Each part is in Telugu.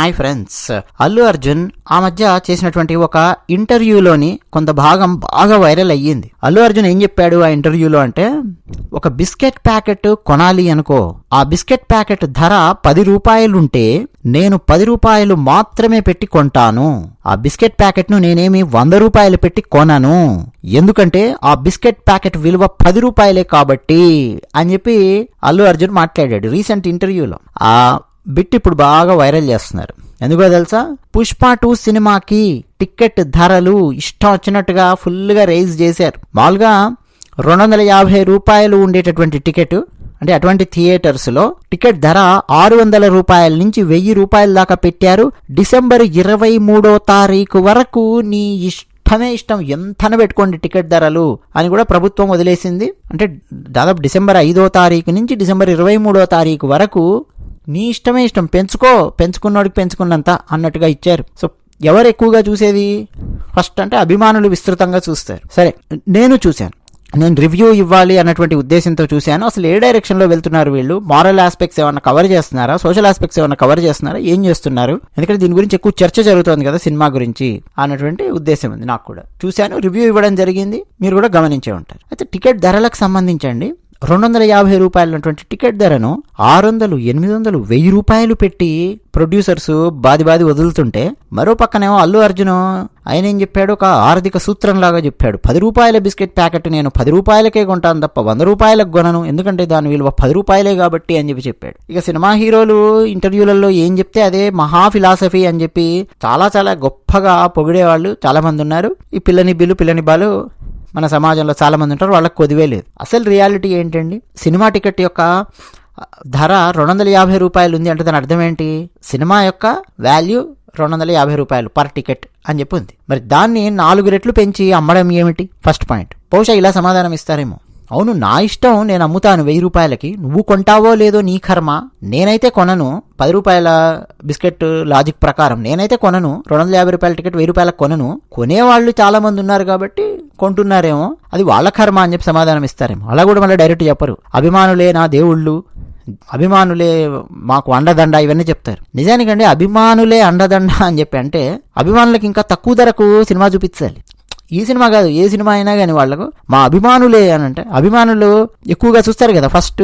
Hi friends. అల్లు అర్జున్ ఆ మధ్య చేసినటువంటి ఒక ఇంటర్వ్యూలోని కొంత భాగం బాగా వైరల్ అయ్యింది. అల్లు అర్జున్ ఏం చెప్పాడు ఆ ఇంటర్వ్యూలో అంటే ఒక బిస్కెట్ ప్యాకెట్ కొనాలి అనుకో. ఆ బిస్కెట్ ప్యాకెట్ ధర పది రూపాయలుంటే నేను పది రూపాయలు మాత్రమే పెట్టి కొంటాను. ఆ బిస్కెట్ ప్యాకెట్ను నేనేమి వంద రూపాయలు పెట్టి కొనను. ఎందుకంటే ఆ బిస్కెట్ ప్యాకెట్ విలువ పది రూపాయలే కాబట్టి అని చెప్పి అల్లు అర్జున్ మాట్లాడాడు రీసెంట్ ఇంటర్వ్యూలో. ఆ బిట్ ఇప్పుడు బాగా వైరల్ చేస్తున్నారు. ఎందుకో తెలుసా? పుష్ప టూ సినిమాకి టికెట్ ధరలు ఇష్టం వచ్చినట్టుగా ఫుల్గా రైజ్ చేశారు. మామూలుగా రెండు వందల యాభై రూపాయలు ఉండేటటువంటి టికెట్ అంటే అటువంటి థియేటర్స్లో టికెట్ ధర ఆరు వందల రూపాయల నుంచి వెయ్యి రూపాయల దాకా పెట్టారు. డిసెంబర్ ఇరవై మూడో తారీఖు వరకు నీ ఇష్టమే ఇష్టం ఎంతన పెట్టుకోండి టికెట్ ధరలు అని కూడా ప్రభుత్వం వదిలేసింది. అంటే దాదాపు డిసెంబర్ ఐదో తారీఖు నుంచి డిసెంబర్ ఇరవై మూడో తారీఖు వరకు నీ ఇష్టమే ఇష్టం. పెంచుకో పెంచుకున్నోడికి పెంచుకున్నంత అన్నట్టుగా ఇచ్చారు. సో ఎవరు ఎక్కువగా చూసేది? ఫస్ట్ అంటే అభిమానులు విస్తృతంగా చూస్తారు. సరే నేను చూశాను. నేను రివ్యూ ఇవ్వాలి అన్నటువంటి ఉద్దేశంతో చూశాను. అసలు ఏ డైరెక్షన్లో వెళ్తున్నారు వీళ్ళు? మారల్ ఆస్పెక్ట్స్ ఏమైనా కవర్ చేస్తున్నారా? సోషల్ ఆస్పెక్ట్స్ ఏమైనా కవర్ చేస్తున్నారా? ఏం చేస్తున్నారు? ఎందుకంటే దీని గురించి ఎక్కువ చర్చ జరుగుతోంది కదా సినిమా గురించి అన్నటువంటి ఉద్దేశం ఉంది నాకు కూడా. చూశాను రివ్యూ ఇవ్వడం జరిగింది. మీరు కూడా గమనించే ఉంటారు. అయితే టికెట్ ధరలకు సంబంధించండి. రెండు వందల యాభై రూపాయలటువంటి టికెట్ ధరను ఆరు వందలు ఎనిమిది వందలు వెయ్యి రూపాయలు పెట్టి ప్రొడ్యూసర్స్ బాది బాది వదులుతుంటే మరో పక్కనేమో అల్లు అర్జున్. ఆయన ఏం చెప్పాడు? ఒక ఆర్థిక సూత్రం లాగా చెప్పాడు. పది రూపాయల బిస్కెట్ ప్యాకెట్ నేను పది రూపాయలకే కొంటాను తప్ప వంద రూపాయలకు కొనను. ఎందుకంటే దాని విలువ పది రూపాయలే కాబట్టి అని చెప్పి చెప్పాడు. ఇక సినిమా హీరోలు ఇంటర్వ్యూలలో ఏం చెప్తే అదే మహా ఫిలాసఫీ అని చెప్పి చాలా చాలా గొప్పగా పొగిడేవాళ్ళు చాలా మంది ఉన్నారు. ఈ పిల్లని బిల్లు పిల్లని బాలు మన సమాజంలో చాలామంది ఉంటారు వాళ్ళకి కొదివే లేదు. అసలు రియాలిటీ ఏంటండి? సినిమా టికెట్ యొక్క ధర రెండు వందల యాభై రూపాయలు ఉంది అంటే దాని అర్థం ఏంటి? సినిమా యొక్క వాల్యూ రెండు వందల యాభై రూపాయలు పర్ టికెట్ అని చెప్పి ఉంది. మరి దాన్ని నాలుగు రెట్లు పెంచి అమ్మడం ఏమిటి? First point. బహుశా ఇలా సమాధానం ఇస్తారేమో. అవును నా ఇష్టం నేను అమ్ముతాను వెయ్యి రూపాయలకి. నువ్వు కొంటావో లేదో నీ కర్మ. నేనైతే కొనను పది రూపాయల బిస్కెట్ లాజిక్ ప్రకారం. నేనైతే కొనను రెండు వందల యాభై రూపాయల టికెట్ వెయ్యి రూపాయలకు కొనను. కొనేవాళ్ళు చాలామంది ఉన్నారు కాబట్టి కొంటున్నారేమో అది వాళ్ళ కర్మ అని చెప్పి సమాధానం ఇస్తారేమో. అలా కూడా మళ్ళీ డైరెక్ట్ చెప్పరు. అభిమానులే నా దేవుళ్ళు అభిమానులే మాకు అండదండ ఇవన్నీ చెప్తారు. నిజానికండి అభిమానులే అండదండ అని చెప్పి అంటే అభిమానులకు ఇంకా తక్కువ ధరకు సినిమా చూపించాలి. ఈ సినిమా కాదు ఏ సినిమా అయినా కానీ వాళ్ళకు మా అభిమానులే అని అంటే అభిమానులు ఎక్కువగా చూస్తారు కదా ఫస్ట్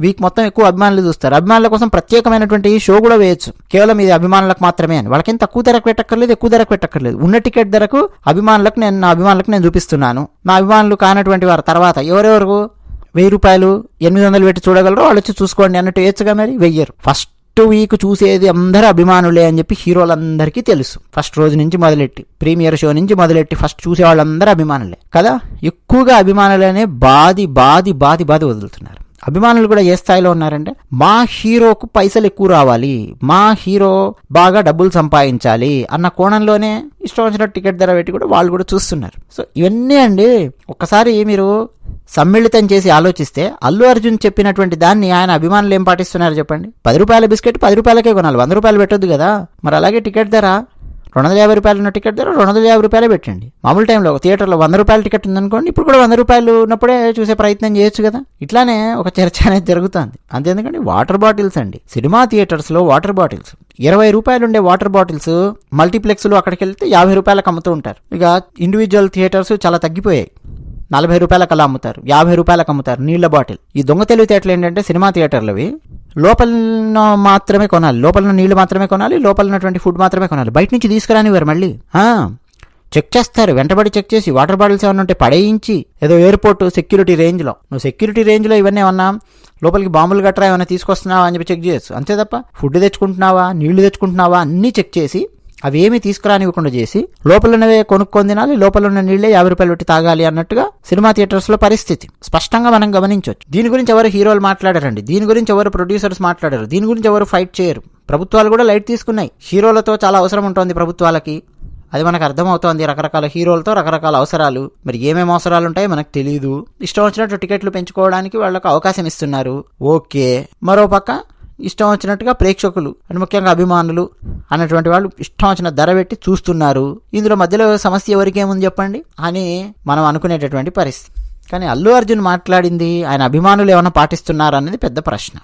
వీక్ మొత్తం ఎక్కువ అభిమానులు చూస్తారు. అభిమానుల కోసం ప్రత్యేకమైనటువంటి షో కూడా వేయచ్చు. కేవలం ఇది అభిమానులకు మాత్రమే అని. వాళ్ళకేం తక్కువ ధరకు పెట్టక్కర్లేదు ఎక్కువ ధరకు పెట్టక్కర్లేదు. ఉన్న టికెట్ ధరకు అభిమానులకు నేను నా అభిమానులకు నేను చూపిస్తున్నాను. నా అభిమానులు కానటువంటి వారు తర్వాత ఎవరెవరు? వెయ్యి రూపాయలు ఎనిమిది వందలు పెట్టి చూడగలరో వాళ్ళు వచ్చి చూసుకోండి అన్నట్టు వేయచ్చుగా మరి వెయ్యరు. ఫస్ట్ వీక్ చూసేది అందరు అభిమానులే అని చెప్పి హీరోలందరికీ తెలుసు. ఫస్ట్ రోజు నుంచి మొదలెట్టి ప్రీమియర్ షో నుంచి మొదలెట్టి ఫస్ట్ చూసే వాళ్ళందరూ అభిమానులే. కదా? ఎక్కువగా అభిమానులనే బాది బాది బాది బాది వదులుతున్నారు. అభిమానులు కూడా ఏ స్థాయిలో ఉన్నారంటే మా హీరోకు పైసలు ఎక్కువ రావాలి మా హీరో బాగా డబ్బులు సంపాదించాలి అన్న కోణంలోనే ఇష్టం వచ్చిన టికెట్ ధర పెట్టి కూడా వాళ్ళు కూడా చూస్తున్నారు. సో ఇవన్నీ అండి ఒక్కసారి మీరు సమ్మిళితం చేసి ఆలోచిస్తే అల్లు అర్జున్ చెప్పినటువంటి దాన్ని ఆయన అభిమానులు ఏం పాటిస్తున్నారు చెప్పండి? పది రూపాయల బిస్కెట్ పది రూపాయలకే కొనాలి వంద రూపాయలు పెట్టొద్దు కదా. మరి అలాగే టికెట్ ధర రెండు వందల యాభై రూపాయలు ఉన్న టికెట్ ధర రెండు వందల యాభై రూపాయలే పెట్టండి. మామూలు టైంలో ఒక థియేటర్లో వంద రూపాయల టికెట్ ఉందనుకోండి ఇప్పుడు కూడా వంద రూపాయలు ఉన్నప్పుడే చూసే ప్రయత్నం చేయొచ్చు కదా. ఇట్లానే ఒక చర్చ అనేది జరుగుతుంది. అంతేందుకంటే వాటర్ బాటిల్స్ అండి. సినిమా థియేటర్స్లో వాటర్ బాటిల్స్. ఇరవై రూపాయలు ఉండే వాటర్ బాటిల్స్ మల్టీప్లెక్స్లు అక్కడికి వెళ్తే యాభై రూపాయలకు అమ్ముతూ ఉంటారు. ఇక ఇండివిజువల్ థియేటర్స్ చాలా తగ్గిపోయాయి. నలభై రూపాయలకు అలా అమ్ముతారు. యాభై రూపాయలకు అమ్ముతారు నీళ్ళ బాటిల్. ఈ దొంగ తెలివితేటలు ఏంటంటే సినిమా థియేటర్లవి లోపల మాత్రమే కొనాలి. లోపల నీళ్ళు మాత్రమే కొనాలి లోపల ఉన్నటువంటి ఫుడ్ మాత్రమే కొనాలి. బయట నుంచి తీసుకురానివారు మళ్ళీ. చెక్ చేస్తారు. వెంటబడి చెక్ చేసి వాటర్ బాటిల్స్ ఏమైనా ఉంటే పడేయించి ఏదో ఎయిర్పోర్ట్ సెక్యూరిటీ రేంజ్లో. నువ్వు సెక్యూరిటీ రేంజ్లో ఇవన్నీ ఏమన్నా లోపలికి బాంబులు గట్రా ఏమైనా తీసుకొస్తున్నావా అని చెప్పి చెక్ చేయొచ్చు అంతే తప్ప ఫుడ్ తెచ్చుకుంటున్నావా నీళ్ళు తెచ్చుకుంటున్నావా అన్నీ చెక్ చేసి అవి ఏమీ తీసుకురానివ్వకుండా చేసి లోపల ఉన్నవే కొనుక్కొని తినాలి లోపల ఉన్న నీళ్ళే యాభై రూపాయలు పెట్టి తాగాలి అన్నట్టుగా సినిమా థియేటర్స్లో పరిస్థితి. స్పష్టంగా మనం గమనించవచ్చు. దీని గురించి ఎవరు హీరోలు మాట్లాడారండి? దీని గురించి ఎవరు ప్రొడ్యూసర్స్ మాట్లాడారు? దీని గురించి ఎవరు ఫైట్ చేయరు? ప్రభుత్వాలు కూడా లైట్ తీసుకున్నాయి. హీరోలతో చాలా అవసరం ఉంటుంది ప్రభుత్వాలకి. అది మనకు అర్థమవుతోంది రకరకాల హీరోలతో రకరకాల అవసరాలు. మరి ఏమేమి అవసరాలు ఉంటాయో మనకు తెలియదు ఇష్టం వచ్చినట్టు టికెట్లు పెంచుకోవడానికి వాళ్ళకు అవకాశం ఇస్తున్నారు. ఓకే. మరో పక్క ఇష్టం వచ్చినట్టుగా ప్రేక్షకులు అండ్ ముఖ్యంగా అభిమానులు అన్నటువంటి వాళ్ళు ఇష్టం వచ్చిన ధర పెట్టి చూస్తున్నారు. ఇందులో మధ్యలో సమస్య ఎవరికేముంది చెప్పండి? అని మనం అనుకునేటటువంటి పరిస్థితి. కానీ అల్లు అర్జున్ మాట్లాడింది ఆయన అభిమానులు ఏమైనా పాటిస్తున్నారా అనేది పెద్ద ప్రశ్న.